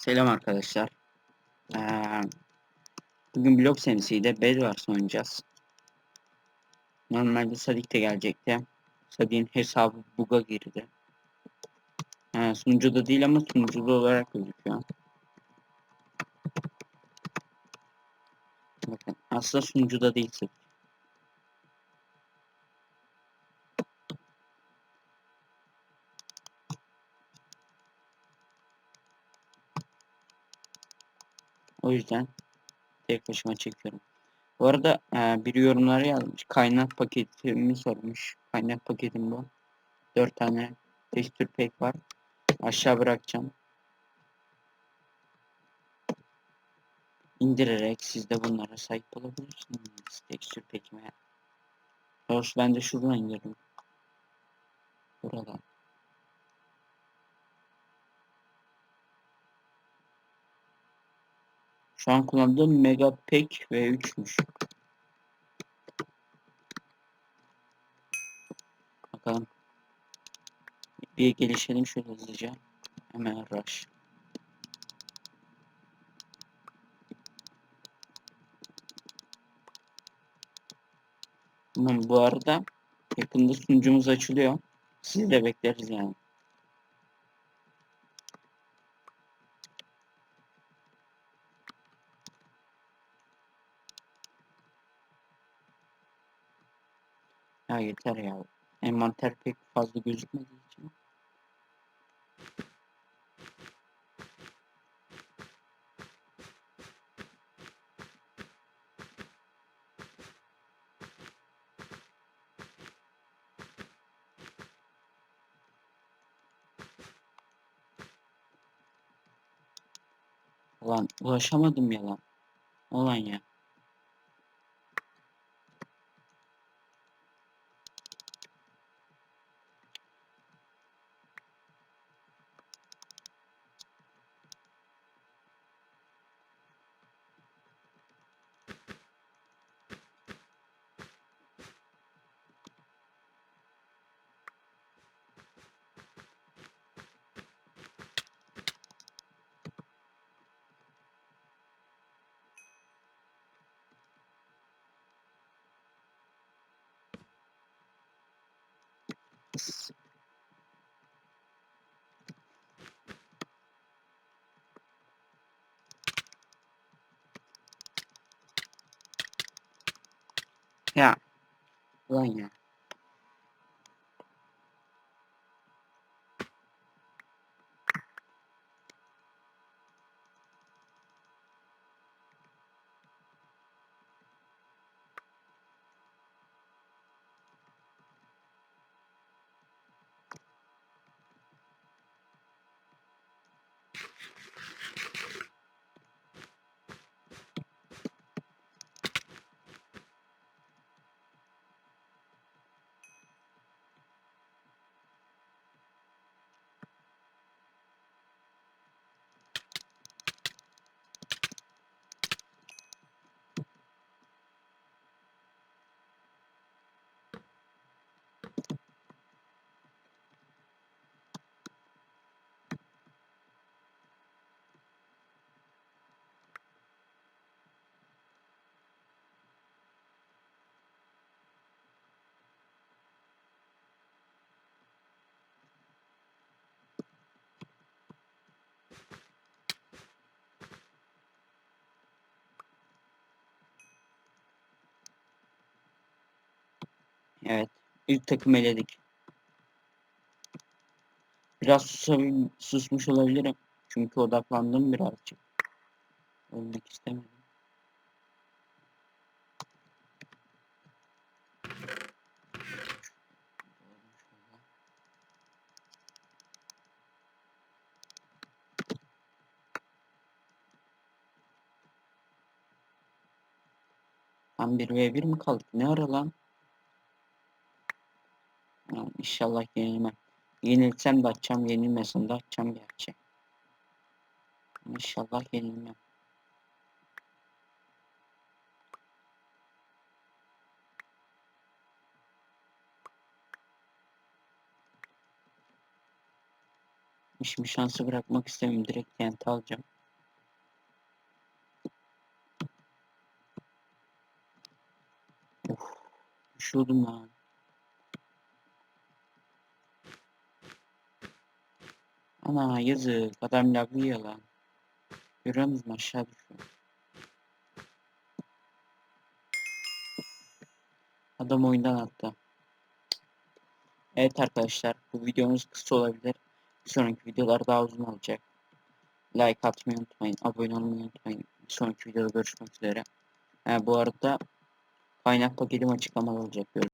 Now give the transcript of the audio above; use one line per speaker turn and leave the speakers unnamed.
Selam arkadaşlar. Ee, bugün blok senesiyle Bedwars oynayacağız. Normalde Sadik de gelecekti. Sadik'in hesabı bug'a girdi. Ee, sunucuda değil ama sunucuda olarak gözüküyor. Bakın aslında sunucuda değil Sadik. O yüzden tek başıma çekiyorum. Bu arada e, biri yorumlara yazmış. Kaynak paketimi sormuş. Kaynak paketim bu. 4 tane tekstür pack var. Aşağı bırakacağım. İndirerek siz de bunlara sahip olabilirsiniz. Tekstür pack'ime. Doğrusu ben de şuradan indirdim. Buradan. Şu an kullandığım Mega Pack V3'müş. Bakalım. Bir gelişelim şöyle hızlıca. Hemen rush. Bu arada yakında sunucumuz açılıyor. Sizi de bekleriz yani. Ya yeter ya. Envanter pek fazla gözükmediği için. Ulan ulaşamadım ya lan. Ulan ya. Ya. Ulan ya. Evet. İlk takım eledik. Biraz susabil- susmuş olabilirim. Çünkü odaklandım birazcık. Ölmek istemedim. Tam 1v1 mi kaldık? Ne ara lan? Ha, İnşallah yenilmem. Yenilsem de açacağım, yenilmesem de açacağım gerçi. İnşallah yenilmem. İşimi şansı bırakmak istemiyorum. Direkt TNT alacağım. Of. Düşüyordum lan. Ana yazık. Adam lagı yiyor lan. Görüyor musun aşağı düşüyor. Adam oyundan attı. Evet arkadaşlar bu videomuz kısa olabilir. Bir sonraki videolar daha uzun olacak. Like atmayı unutmayın. Abone olmayı unutmayın. Bir sonraki videoda görüşmek üzere. Ha, bu arada kaynak paketim açıklamalı olacak. Görüşmek